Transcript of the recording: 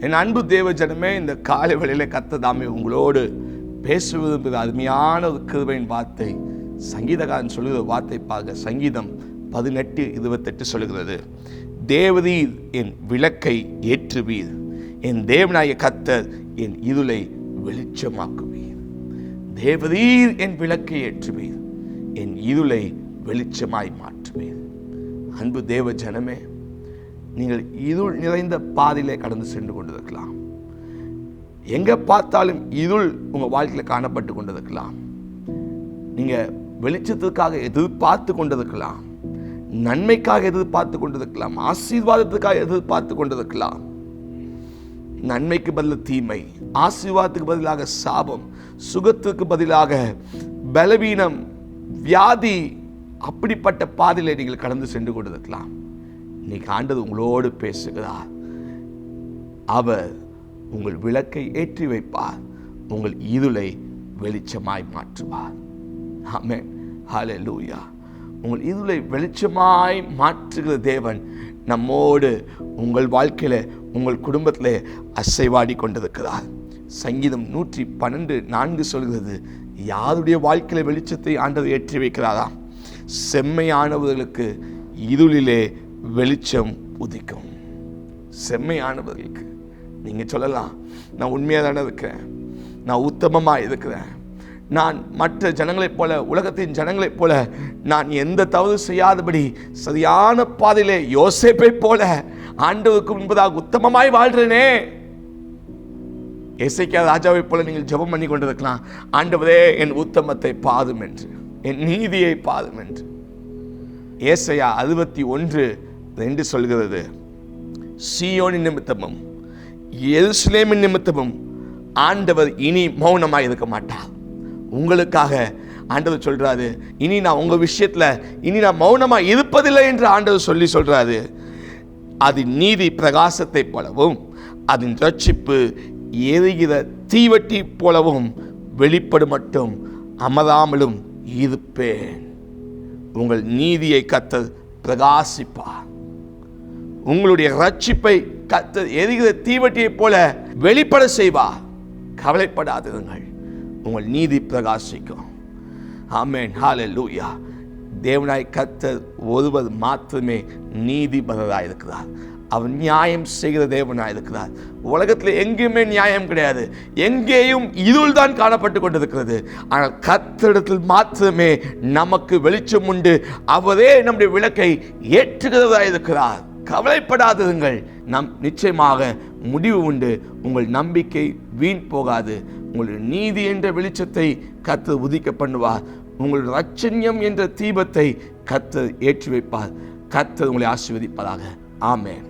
என் அன்பு தேவ ஜனமே இந்த காலை வேளையில கத்ததாமே உங்களோடு பேசுவது என்பது அருமையான ஒரு கிருபையின் வார்த்தை. சங்கீதகாரன் சொல்லுகிற வார்த்தை பார்க்க சங்கீதம் பதினெட்டு இருபத்தெட்டு சொல்லுகிறது. தேவதீர் என் விளக்கை ஏற்றுவீர். என் தேவனாய கத்தர் என் இருளை வெளிச்சமாக்குவீர். தேவதீர் என் விளக்கை ஏற்றுவீர். என் இருளை வெளிச்சமாய் மாற்றுவீர். அன்பு தேவ ஜனமே நீங்கள் இருள் நிறைந்த பாதையிலே கடந்து சென்று கொண்டிருக்கலாம். எங்கே பார்த்தாலும் இருள் உங்கள் வாழ்க்கையில் காணப்பட்டு கொண்டிருக்கலாம். நீங்கள் வெளிச்சத்திற்காக எதிர்பார்த்து கொண்டிருக்கலாம். நன்மைக்காக எதிர்பார்த்து கொண்டிருக்கலாம். ஆசீர்வாதத்துக்காக எதிர்பார்த்து கொண்டிருக்கலாம். நன்மைக்கு பதில் தீமை ஆசீர்வாதத்துக்கு பதிலாக சாபம் சுகத்துக்கு பதிலாக பலவீனம் வியாதி அப்படிப்பட்ட பாதையில் நீங்கள் கடந்து சென்று கொண்டிருக்கலாம். இன்னைக்கு ஆண்டது உங்களோடு பேசுகிறார். அவர் உங்கள் விளக்கை ஏற்றி வைப்பார். உங்கள் இருளை வெளிச்சமாய் மாற்றுவார். ஆமேன். ஹலே லூயா உங்கள் இருளை வெளிச்சமாய் மாற்றுகிற தேவன் நம்மோடு உங்கள் வாழ்க்கையில உங்கள் குடும்பத்திலே அசைவாடி கொண்டிருக்கிறார். சங்கீதம் நூற்றி பன்னெண்டு நான்கு சொல்கிறது யாருடைய வாழ்க்கையில் வெளிச்சத்தை ஆண்டவர் ஏற்றி வைக்கிறாரா? செம்மையானவர்களுக்கு இருளிலே வெளிச்சம் உதிக்கும். செம்மையானவர்களுக்கு. நீங்கள் சொல்லலாம் நான் உண்மையாக தானே இருக்கிறேன். நான் உத்தமமாக இருக்கிறேன். நான் மற்ற ஜனங்களைப் போல உலகத்தின் ஜனங்களைப் போல நான் எந்த தவறு செய்யாதபடி சரியான பாதையிலே யோசிப்பை போல ஆண்டவருக்கு முன்பதாக உத்தமமாய் வாழ்றேனே இசைக்கா ராஜாவைப் போல நீங்கள் ஜெபம் பண்ணி கொண்டிருக்கலாம். ஆண்டவரே என் உத்தமத்தை பாதும் என்று என் நீதியை பாதும் என்று ஏசையா அறுபத்தி ஒன்று ரெண்டு சொல்கிறது. சியோனின் நிமித்தமும் எருசலேமின் நிமித்தமும் ஆண்டவர் இனி மௌனமாக இருக்க மாட்டார். உங்களுக்காக ஆண்டவர் சொல்கிறாரு இனி நான் உங்கள் விஷயத்தில் இனி நான் மௌனமாக இருப்பதில்லை என்று ஆண்டவர் சொல்லி சொல்கிறாரு அதன் நீதி பிரகாசத்தை போலவும் அதன் ரட்சிப்பு எரிகிற தீவட்டி போலவும் வெளிப்படும் மட்டும் அமராமலும் இருப்பேன். உங்கள் நீதியை கத்தர் பிரகாசிப்பார். உங்களுடைய ரட்சிப்பை கத்தர் எரிகிற தீவட்டியைப் போல வெளிப்பட செய்வா கவலைப்படாதிருங்கள். உங்கள் நீதி பிரகாசிக்கும். ஆமேன். ஹாலே லூயா தேவனாய் கத்தர் ஒருவர் மாத்திரமே நீதிபதராக இருக்கிறார். அவர் நியாயம் செய்கிற தேவனாக இருக்கிறார். உலகத்தில் எங்கேயுமே நியாயம் கிடையாது. எங்கேயும் இருள் தான் காணப்பட்டு கொண்டிருக்கிறது. ஆனால் கத்திடத்தில் மாத்திரமே நமக்கு வெளிச்சம் உண்டு. அவரே நம்முடைய விளக்கை ஏற்றுகிறதா இருக்கிறார். கவலைப்படாததுங்கள் நம் நிச்சயமாக முடிவு உண்டு. உங்கள் நம்பிக்கை வீண் போகாது. உங்களுடைய நீதி என்ற வெளிச்சத்தை கத்தர் உதிக்க பண்ணுவார். உங்கள் ரச்சன்யம் என்ற தீபத்தை கத்தர் ஏற்றி வைப்பார். கத்து உங்களை ஆசீர்வதிப்பதாக ஆமேன்.